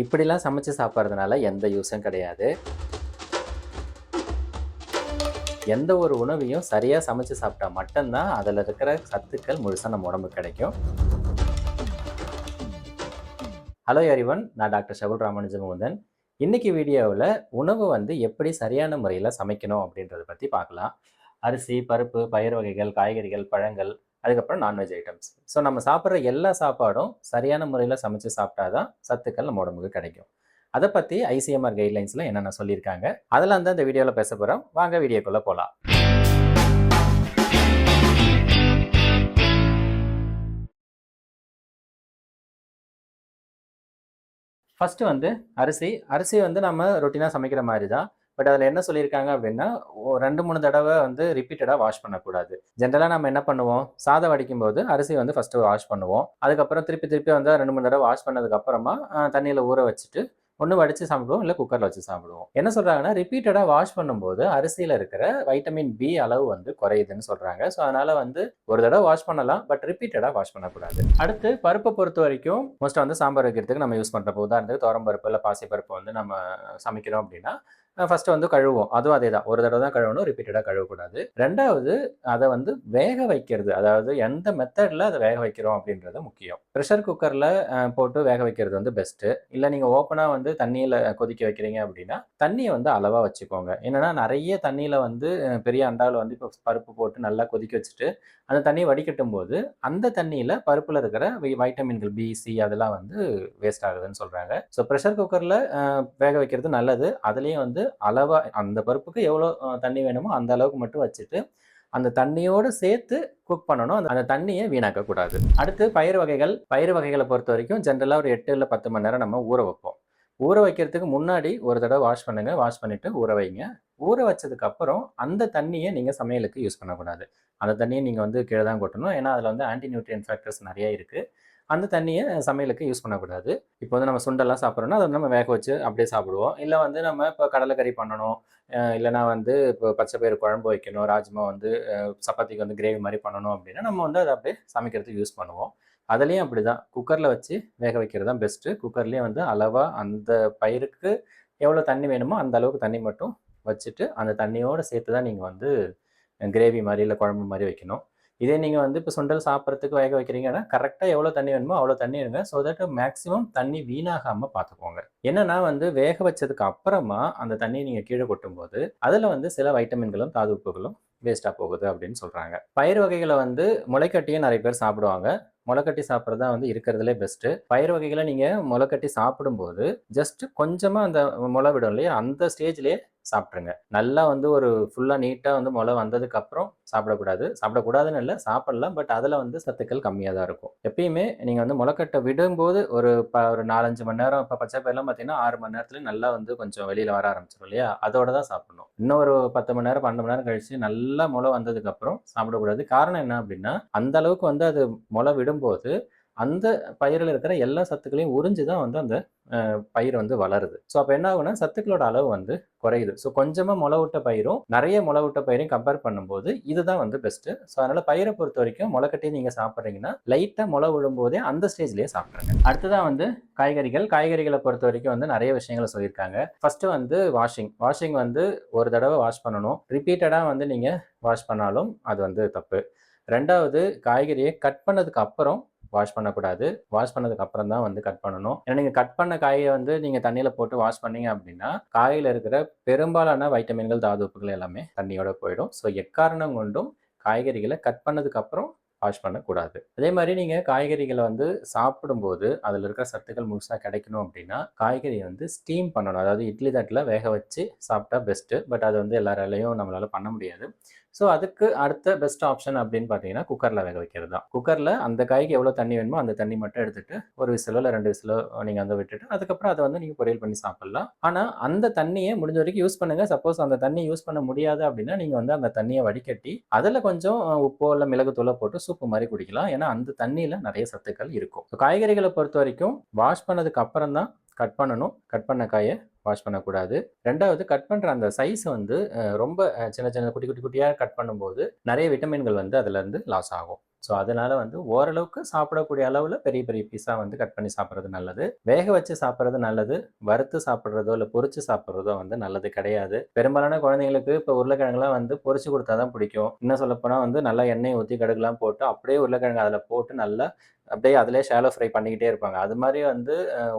இப்படிலாம் சமைச்சு சாப்பிட்றதுனால எந்த யூஸும் கிடையாது. எந்த ஒரு உணவையும் சரியாக சமைச்சு சாப்பிட்டா மட்டும்தான் அதில் இருக்கிற சத்துக்கள் முழுசாக நம்ம உடம்புக்கு கிடைக்கும். ஹலோ எரிவன் நான் டாக்டர் ஷகுல் ராமானுஜமுகுந்தன். இன்னைக்கு வீடியோவில் உணவு வந்து எப்படி சரியான முறையில் சமைக்கணும் அப்படின்றத பற்றி பார்க்கலாம். அரிசி பருப்பு பயிர் வகைகள் காய்கறிகள் பழங்கள் அதுக்கப்புறம் நான்வெஜ் ஐட்டம்ஸ் ஸோ நம்ம சாப்பிட்ற எல்லா சாப்பாடும் சரியான முறையில் சமைச்சு சாப்பிட்டாதான் சத்துக்கள் நம்ம உடம்புக்கு கிடைக்கும். அதை பற்றி ஐசிஎம்ஆர் கைட்லைன்ஸில் என்னென்ன சொல்லியிருக்காங்க அதெல்லாம் தான் இந்த வீடியோவில் பேச போகிறோம் வாங்க வீடியோக்குள்ளே போகலாம் ஃபஸ்ட்டு வந்து அரிசி. அரிசி வந்து நம்ம ரொட்டீனாக சமைக்கிற மாதிரி தான் பட் அதில் என்ன சொல்லியிருக்காங்க அப்படின்னா ரெண்டு மூணு தடவை வந்து ரிப்பீட்டடாக வாஷ் பண்ணக்கூடாது. ஜென்ரலாக நம்ம என்ன பண்ணுவோம்? சாதம் வடிக்கும் போது அரிசி வந்து ஃபஸ்ட்டு வாஷ் பண்ணுவோம். அதுக்கப்புறம் திருப்பி திருப்பி வந்து ரெண்டு மூணு தடவை வாஷ் பண்ணதுக்கப்புறமா தண்ணியில் ஊற வச்சுட்டு ஒன்று வடித்து சாப்பிடுவோம் இல்லை குக்கரில் வச்சு சாப்பிடுவோம். என்ன சொல்கிறாங்கன்னா ரிப்பீட்டடாக வாஷ் பண்ணும்போது அரிசியில் இருக்கிற வைட்டமின் பி அளவு வந்து குறையுதுன்னு சொல்கிறாங்க ஸோ அதனால் வந்து ஒரு தடவை வாஷ் பண்ணலாம் பட் ரிப்பீட்டடாக வாஷ் பண்ணக்கூடாது. அடுத்து பருப்பை பொறுத்த வரைக்கும் மோஸ்ட்டாக வந்து சாம்பார் வைக்கிறதுக்கு நம்ம யூஸ் பண்ணுறப்போ உதாரணத்துக்கு துவரம் பருப்பு இல்லை பாசி பருப்பு வந்து நம்ம சமைக்கிறோம் அப்படின்னா ஃபஸ்ட்டு வந்து கழுவோம் அதுவும் அதே தான் ஒரு தடவை தான் கழுவணும் ரிப்பீட்டடாக கழுவக்கூடாது. ரெண்டாவது அதை வந்து வேக வைக்கிறது. அதாவது எந்த மெத்தடில் அதை வேக வைக்கிறோம் அப்படின்றது முக்கியம். ப்ரெஷர் குக்கரில் போட்டு வேக வைக்கிறது வந்து பெஸ்ட்டு இல்லை நீங்கள் ஓப்பனாக வந்து தண்ணியில் கொதிக்க வைக்கிறீங்க அப்படின்னா தண்ணியை வந்து அளவாக வச்சுக்கோங்க. என்னென்னா நிறைய தண்ணியில் வந்து பெரிய அண்டாவில் வந்து இப்போ பருப்பு போட்டு நல்லா கொதிக்க வச்சுட்டு அந்த தண்ணியை வடிகட்டும் போது அந்த தண்ணியில் பருப்பில் இருக்கிற வை- வைட்டமின்கள் பி சி அதெல்லாம் வந்து வேஸ்ட் ஆகுதுன்னு சொல்கிறாங்க ஸோ ப்ரெஷர் குக்கரில் வேக வைக்கிறது நல்லது. அதுலேயும் வந்து அளவாக அந்த பருப்புக்கு எவ்வளோ தண்ணி வேணுமோ அந்த அளவுக்கு மட்டும் வச்சுட்டு அந்த தண்ணியோடு சேர்த்து குக் பண்ணணும். அந்த- அந்த தண்ணியை வீணாக்கக்கூடாது அடுத்து பயிர் வகைகள். பயிர் வகைகளை பொறுத்த வரைக்கும் ஜென்ரலாக ஒரு எட்டு இல்லை பத்து மணி நேரம் நம்ம ஊற வைப்போம். ஊற வைக்கிறதுக்கு முன்னாடி ஒரு தடவை வாஷ் பண்ணுங்கள் வாஷ் பண்ணிவிட்டு ஊற வைங்க. ஊற வச்சதுக்கப்புறம் அந்த தண்ணியை நீங்கள் சமையலுக்கு யூஸ் பண்ணக்கூடாது. அந்த தண்ணியை நீங்கள் வந்து கீழே தான் கொட்டணும். ஏன்னா அதில் வந்து ஆன்டி நியூட்ரியன் ஃபேக்டர்ஸ் நிறைய இருக்குது அந்த தண்ணியை சமையலுக்கு யூஸ் பண்ணக்கூடாது. இப்போ வந்து நம்ம சுண்டெல்லாம் சாப்பிட்றோன்னா அதை நம்ம வேக வச்சு அப்படியே சாப்பிடுவோம். இல்லை வந்து நம்ம இப்போ கடலைக்கறி பண்ணணும். இல்லைனா வந்து இப்போ பச்சை பயிறு குழம்பு வைக்கணும். ராஜ்மா வந்து சப்பாத்திக்கு வந்து கிரேவி மாதிரி பண்ணணும் அப்படின்னா நம்ம வந்து அதை அப்படியே சமைக்கிறதுக்கு யூஸ் பண்ணுவோம். அதுலேயும் அப்படி தான் குக்கரில் வச்சு வேக வைக்கிறது தான் பெஸ்ட்டு குக்கர்லேயும் வந்து அளவாக அந்த பயிருக்கு எவ்வளோ தண்ணி வேணுமோ அந்த அளவுக்கு தண்ணி மட்டும் வச்சுட்டு அந்த தண்ணியோடு சேர்த்து தான் நீங்கள் வந்து கிரேவி மாதிரி இல்லை குழம்பு மாதிரி வைக்கணும். இதே நீங்கள் வந்து இப்போ சுண்டல் சாப்பிட்றதுக்கு வேக வைக்கிறீங்கன்னா கரெக்டாக எவ்வளோ தண்ணி வேணுமோ அவ்வளோ தண்ணி எடுங்க. ஸோ தட் மேக்ஸிமம் தண்ணி வீணாகாமல் பார்த்துக்கோங்க என்னன்னா வந்து வேக வச்சதுக்கு அப்புறமா அந்த தண்ணியை நீங்கள் கீழே கொட்டும்போது அதில் வந்து சில வைட்டமின்களும் தாது உப்புகளும் வேஸ்ட்டாக போகுது அப்படின்னு சொல்கிறாங்க பயிர் வகைகளை வந்து முளைக்கட்டியும் நிறைய பேர் சாப்பிடுவாங்க. முளைக்கட்டி சாப்பிட்றது தான் வந்து இருக்கிறதுலே பெஸ்ட்டு பயிர் வகைகளை நீங்கள் முளைக்கட்டி சாப்பிடும்போது ஜஸ்ட் கொஞ்சமாக அந்த முளை விடும் இல்லையா? அந்த ஸ்டேஜ்லேயே சாப்பிட்ருங்க நல்லா வந்து ஒரு ஃபுல்லாக நீட்டாக வந்து முளை வந்ததுக்கு அப்புறம் சாப்பிடக்கூடாது. சாப்பிடக்கூடாதுன்னு இல்லை சாப்பிடலாம். பட் அதில் வந்து சத்துக்கள் கம்மியாக தான் இருக்கும். எப்பயுமே நீங்கள் வந்து முளைக்கட்டை விடும்போது ஒரு ப ஒரு நாலஞ்சு மணி நேரம் இப்போ பச்சை பயிரெலாம் பார்த்தீங்கன்னா ஆறு மணி நேரத்துல நல்லா வந்து கொஞ்சம் வெளியில் வர ஆரம்பிச்சிடும் இல்லையா? அதோட தான் சாப்பிடணும். இன்னும் ஒரு பத்து மணி நேரம் பன்னெண்டு மணி நேரம் கழிச்சு நல்லா முளை வந்ததுக்கு அப்புறம் சாப்பிடக்கூடாது. காரணம் என்ன அப்படின்னா அந்த அளவுக்கு வந்து அது முளை விடும்போது அந்த பயிரில் இருக்கிற எல்லா சத்துக்களையும் உறிஞ்சு தான் வந்து அந்த பயிர் வந்து வளருது. ஸோ அப்போ என்ன ஆகுனா சத்துக்களோட அளவு வந்து குறையுது. ஸோ கொஞ்சமாக முளை விட்ட பயிரும் நிறைய முளை விட்ட பயிரையும் கம்பேர் பண்ணும்போது இதுதான் வந்து பெஸ்ட்டு ஸோ அதனால் பயிரை பொறுத்த வரைக்கும் முளைக்கட்டி நீங்கள் சாப்பிட்றீங்கன்னா லைட்டாக முளை விழும்போதே அந்த ஸ்டேஜ்லேயே சாப்பிட்றேங்க அடுத்ததான் வந்து காய்கறிகள். காய்கறிகளை பொறுத்த வரைக்கும் வந்து நிறைய விஷயங்களை சொல்லியிருக்காங்க. ஃபர்ஸ்ட் வந்து வாஷிங் வாஷிங் வந்து ஒரு தடவை வாஷ் பண்ணணும். ரிப்பீட்டடாக வந்து நீங்கள் வாஷ் பண்ணாலும் அது வந்து தப்பு. ரெண்டாவது காய்கறியை கட் பண்ணதுக்கு அப்புறம் வாஷ் பண்ணக்கூடாது. வாஷ் பண்ணதுக்கு அப்புறம் தான் வந்து கட் பண்ணணும். ஏன்னா நீங்கள் கட் பண்ண காயை வந்து நீங்கள் தண்ணியில் போட்டு வாஷ் பண்ணீங்க அப்படின்னா காயில் இருக்கிற பெரும்பாலான வைட்டமின்கள் தாதுப்புகள் எல்லாமே தண்ணியோட போயிடும். ஸோ எக்காரணம் கொண்டும் காய்கறிகளை கட் பண்ணதுக்கு அப்புறம் வாஷ் பண்ணக்கூடாது. அதே மாதிரி நீங்கள் காய்கறிகளை வந்து சாப்பிடும்போது அதில் இருக்கிற சத்துக்கள் முழுசாக கிடைக்கணும் அப்படின்னா காய்கறியை வந்து ஸ்டீம் பண்ணணும். அதாவது இட்லி தட்டில் வேக வச்சு சாப்பிட்டா பெஸ்ட்டு பட் அது வந்து எல்லாராலையும் நம்மளால் பண்ண முடியாது. ஸோ அதுக்கு அடுத்த பெஸ்ட் ஆப்ஷன் அப்படின்னு பார்த்தீங்கன்னா குக்கரில் வேக வைக்கிறது தான் குக்கரில் அந்த காய்க்கு எவ்வளோ தண்ணி வேணுமோ அந்த தண்ணி மட்டும் எடுத்துட்டு ஒரு விசிலோ இல்லை ரெண்டு விசிலோ நீங்கள் வந்து விட்டுட்டு அதுக்கப்புறம் அதை வந்து நீங்கள் பொரியல் பண்ணி சாப்பிட்லாம். ஆனால் அந்த தண்ணியை முடிஞ்ச வரைக்கும் யூஸ் பண்ணுங்கள் சப்போஸ் அந்த தண்ணி யூஸ் பண்ண முடியாது அப்படின்னா நீங்கள் வந்து அந்த தண்ணியை வடிகட்டி அதில் கொஞ்சம் உப்போ இல்லை தூளை போட்டு சூப்பு மாதிரி குடிக்கலாம். ஏன்னா அந்த தண்ணியில் நிறைய சத்துக்கள் இருக்கும். காய்கறிகளை பொறுத்த வரைக்கும் வாஷ் பண்ணதுக்கு அப்புறம் தான் கட் பண்ணணும். கட் பண்ண காயை வாஷ் பண்ணக்கூடாது. ரெண்டாவது கட் பண்ணுற அந்த சைஸ் வந்து ரொம்ப சின்ன சின்ன குட்டி குட்டி குட்டியாக கட் பண்ணும்போது நிறைய விட்டமின்கள் வந்து அதுலேருந்து லாஸ் ஆகும். ஸோ அதனால வந்து ஓரளவுக்கு சாப்பிடக்கூடிய அளவில் பெரிய பெரிய பீஸாக வந்து கட் பண்ணி சாப்பிட்றது நல்லது. வேக வச்சு சாப்பிட்றது நல்லது. வறுத்து சாப்பிட்றதோ இல்லை பொறிச்சு சாப்பிட்றதோ வந்து நல்லது கிடையாது. பெரும்பாலான குழந்தைங்களுக்கு இப்போ உருளைக்கிழங்குலாம் வந்து பொறிச்சு கொடுத்தா தான் பிடிக்கும். இன்னும் சொல்லப்போனால் வந்து நல்லா எண்ணெய் ஊற்றி கடுகுலாம் போட்டு அப்படியே உருளைக்கிழங்கு அதில் போட்டு நல்லா அப்படியே அதிலே ஷாலோ ஃப்ரை பண்ணிக்கிட்டே இருப்பாங்க. அது மாதிரி வந்து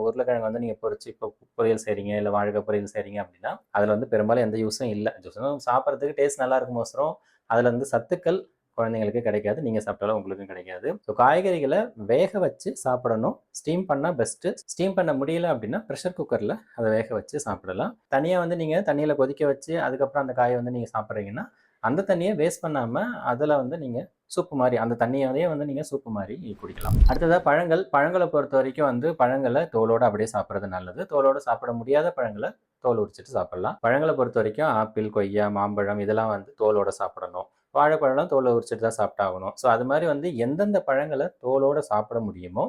உருளைக்கிழங்கு வந்து நீங்கள் பொறிச்சு இப்போ பொரியல் செய்கிறீங்க இல்லை வாழ்க்கை பொரியல் செய்கிறீங்க அப்படின்னா அதில் வந்து பெரும்பாலும் எந்த யூஸும் இல்லை. ஜூஸும் சாப்பிட்றதுக்கு டேஸ்ட் நல்லா இருக்கும் அவசரம். அதில் வந்து சத்துக்கள் குழந்தைங்களுக்கு கிடைக்காது நீங்கள் சாப்பிட்டாலும் உங்களுக்கும் கிடைக்காது. ஸோ காய்கறிகளை வேக வச்சு சாப்பிடணும். ஸ்டீம் பண்ணால் பெஸ்ட்டு ஸ்டீம் பண்ண முடியல அப்படின்னா ப்ரெஷர் குக்கரில் அதை வேக வச்சு சாப்பிடலாம். தனியாக வந்து நீங்கள் தண்ணியில் கொதிக்க வச்சு அதுக்கப்புறம் அந்த காயை வந்து நீங்கள் சாப்பிட்றீங்கன்னா அந்த தண்ணியை வேஸ்ட் பண்ணாமல் அதில் வந்து நீங்கள் சூப்பு மாதிரி அந்த தண்ணியாவே வந்து நீங்கள் சூப்பு மாதிரி குடிக்கலாம். அடுத்ததாக பழங்கள். பழங்களை பொறுத்த வரைக்கும் வந்து பழங்களை தோலோடு அப்படியே சாப்பிட்றது நல்லது. தோலோடு சாப்பிட முடியாத பழங்களை தோல் உரிச்சிட்டு சாப்பிடலாம். பழங்களை பொறுத்த வரைக்கும் ஆப்பிள் கொய்யா மாம்பழம் இதெல்லாம் வந்து தோலோட சாப்பிடணும். வாழைப்பழம்லாம் தோலை உரிச்சிட்டு தான் சாப்பிட்டாகணும். ஸோ அது மாதிரி வந்து எந்தெந்த பழங்களை தோலோடு சாப்பிட முடியுமோ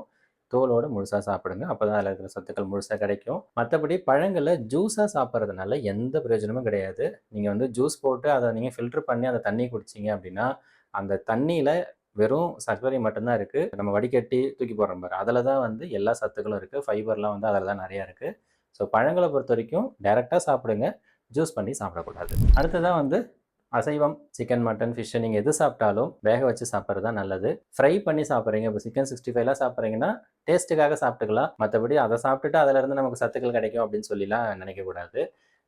தோலோடு முழுசாக சாப்பிடுங்க. அப்போ தான் அதில் இருக்கிற சத்துக்கள் முழுசாக கிடைக்கும். மற்றபடி பழங்களை ஜூஸாக சாப்பிட்றதுனால எந்த பிரயோஜனமும் கிடையாது. நீங்கள் வந்து ஜூஸ் போட்டு அதை நீங்கள் ஃபில்டர் பண்ணி அந்த தண்ணி குடிச்சிங்க அப்படின்னா அந்த தண்ணியில் வெறும் சர்க்கரை மட்டும்தான் இருக்குது நம்ம வடிகட்டி தூக்கி போடுற மாதிரி அதில் தான் வந்து எல்லா சத்துக்களும் இருக்குது ஃபைபர்லாம் வந்து அதில் தான் நிறையா இருக்குது ஸோ பழங்களை பொறுத்த வரைக்கும் டைரெக்டாக சாப்பிடுங்க. ஜூஸ் பண்ணி சாப்பிடக்கூடாது. அடுத்ததாக வந்து அசைவம் சிக்கன் மட்டன் ஃபிஷ்ஷை நீங்கள் எது சாப்பிட்டாலும் வேக வச்சு சாப்பிட்றது தான் நல்லது. ஃப்ரை பண்ணி சாப்பிட்றீங்க. இப்போ சிக்கன் சிக்ஸ்டி ஃபைவ்லாம் சாப்பிட்றீங்கன்னா டேஸ்ட்டுக்காக சாப்பிட்டுக்கலாம். மற்றபடி அதை சாப்பிட்டுட்டு அதிலேருந்து நமக்கு சத்துக்கள் கிடைக்கும் அப்படின்னு சொல்லிலாம் நினைக்கக்கூடாது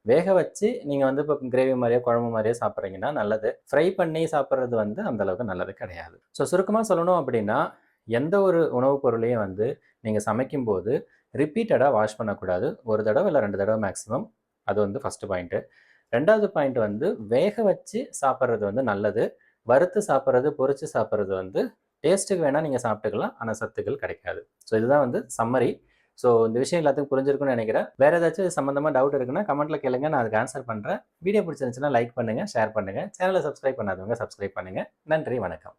வேக வச்சு நீங்கள் வந்து இப்போ கிரேவி மாதிரியோ குழம்பு மாதிரியோ சாப்பிட்றீங்கன்னா நல்லது. ஃப்ரை பண்ணி சாப்பிட்றது வந்து அந்த அளவுக்கு நல்லது கிடையாது. ஸோ சுருக்கமாக சொல்லணும் அப்படின்னா எந்த ஒரு உணவுப் பொருளையும் வந்து நீங்கள் சமைக்கும்போது ரிப்பீட்டடாக வாஷ் பண்ணக்கூடாது. ஒரு தடவை இல்லை ரெண்டு தடவை மேக்ஸிமம் அது வந்து ஃபஸ்ட்டு பாயிண்ட்டு ரெண்டாவது பாயிண்ட் வந்து வேக வச்சு சாப்பிட்றது வந்து நல்லது. வறுத்து சாப்பிட்றது பொறிச்சு சாப்பிட்றது வந்து டேஸ்ட்டுக்கு வேணால் நீங்கள் சாப்பிட்டுக்கலாம் ஆனால் சத்துக்கள் கிடைக்காது. ஸோ இதுதான் வந்து சம்மரி ஸோ இந்த விஷயம் எல்லாத்துக்கும் புரிஞ்சிருக்கும்னு நினைக்கிறேன். வேறு ஏதாச்சும் சம்மந்தமாக டவுட் இருக்குன்னா கமெண்ட்டில் கேளுங்க. நான் அதுக்கு ஆன்சர் பண்ணுறேன் வீடியோ பிடிச்சிருந்துச்சுன்னா லைக் பண்ணுங்கள் ஷேர் பண்ணுங்கள் சேனலை சப்ஸ்கிரைப் பண்ணாதவங்க சப்ஸ்கிரைப் பண்ணுங்கள் நன்றி வணக்கம்.